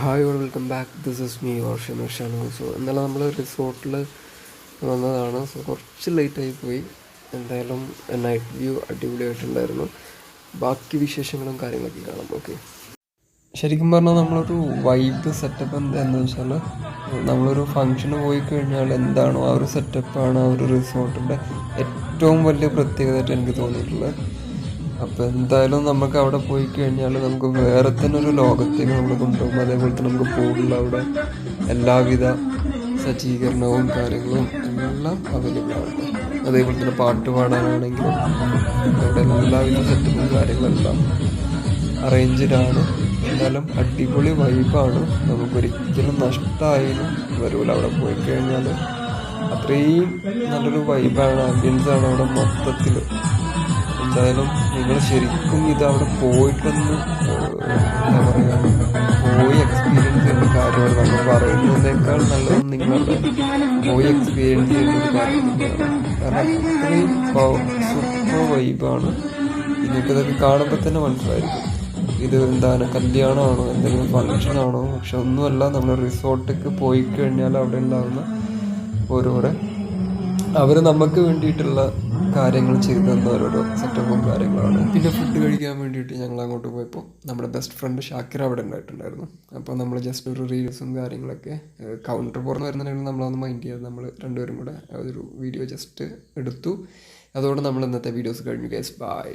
Hi all welcome back this is me version Shanu so ഇന്നലെ നമ്മൾ റിസോർട്ടിൽ വന്നതാണ്. സോ കുറച്ച് ലേറ്റായി പോയി. എന്തായാലും നൈറ്റ് വ്യൂ അടിപൊളിയായിട്ടുണ്ടായിരുന്നു. ബാക്കി വിശേഷങ്ങളും കാര്യങ്ങളൊക്കെ കാണാം. ഓക്കെ ശരിക്കും പറഞ്ഞാൽ നമ്മളൊരു വൈബ് സെറ്റപ്പ് എന്താണെന്ന് വെച്ചാൽ നമ്മളൊരു ഫങ്ഷന് പോയി കഴിഞ്ഞാൽ എന്താണോ ആ ഒരു സെറ്റപ്പാണ് ആ ഒരു റിസോർട്ടിന്റെ ഏറ്റവും വലിയ പ്രത്യേകതയായിട്ട് എനിക്ക് തോന്നിയിട്ടുള്ളത്. അപ്പോൾ എന്തായാലും നമുക്ക് അവിടെ പോയി കഴിഞ്ഞാൽ നമുക്ക് വേറെ തന്നെ ഒരു ലോകത്തേക്ക് നമ്മൾ കൊണ്ടുപോകും. അതേപോലെ തന്നെ നമുക്ക് പൂളിൽ അവിടെ എല്ലാവിധ സജ്ജീകരണവും കാര്യങ്ങളും എല്ലാം അവൈലബിൾ ആണ്. അതേപോലെ തന്നെ പാട്ട് പാടാനാണെങ്കിലും അവിടെ എല്ലാവിധ സെറ്റപ്പും കാര്യങ്ങളെല്ലാം അറേഞ്ച്ഡ് ആണ്. എന്നാലും അടിപൊളി വൈബാണ് നമുക്കൊരിക്കലും നഷ്ടമായാലും വരൂല അവിടെ പോയി കഴിഞ്ഞാൽ അത്രയും നല്ലൊരു വൈബാണ് ആംബിയൻസ് ആണ് അവിടെ മൊത്തത്തിൽ എന്തായാലും നിങ്ങൾ ശരിക്കും ഇത് അവിടെ പോയിട്ടൊന്ന് എന്താ പറയുക പോയി എക്സ്പീരിയൻസ് ചെയ്യുന്ന കാര്യമാണ് നമ്മൾ പറയുന്നതിനേക്കാൾ നല്ലത് നിങ്ങളുടെ പോയി എക്സ്പീരിയൻസ് ചെയ്യുന്ന കാര്യം സൂപ്പർ വൈബാണ് ഇതൊക്കെ കാണുമ്പോൾ തന്നെ മനസ്സിലായിരിക്കും. ഇത് എന്താണ് കല്യാണമാണോ എന്തെങ്കിലും ഫങ്ഷനാണോ പക്ഷെ ഒന്നുമല്ല നമ്മൾ റിസോർട്ടിലേക്ക് പോയി കഴിഞ്ഞാൽ അവിടെ ഉണ്ടാകുന്ന ഓരോരോ അവർ നമുക്ക് വേണ്ടിയിട്ടുള്ള കാര്യങ്ങൾ ചെയ്തു തന്ന ഓരോരോ സെറ്റപ്പും കാര്യങ്ങളാണ്. പിന്നെ ഫുഡ് കഴിക്കാൻ വേണ്ടിയിട്ട് ഞങ്ങൾ അങ്ങോട്ട് പോയപ്പോൾ നമ്മുടെ ബെസ്റ്റ് ഫ്രണ്ട് ഷാക്കിർ അവിടെ ഉണ്ടായിട്ടുണ്ടായിരുന്നു. അപ്പോൾ നമ്മൾ ജസ്റ്റ് ഒരു റീൽസും കാര്യങ്ങളൊക്കെ കൗണ്ടർ പുറത്ത് വരുന്നുണ്ടെങ്കിൽ നമ്മളൊന്ന് മൈൻഡ് ചെയ്യാതെ നമ്മൾ രണ്ടുപേരും കൂടെ ഒരു വീഡിയോ ജസ്റ്റ് എടുത്തു. അതുകൊണ്ട് നമ്മൾ ഇന്നത്തെ വീഡിയോസ് കഴിഞ്ഞു ഗേസ് ബൈ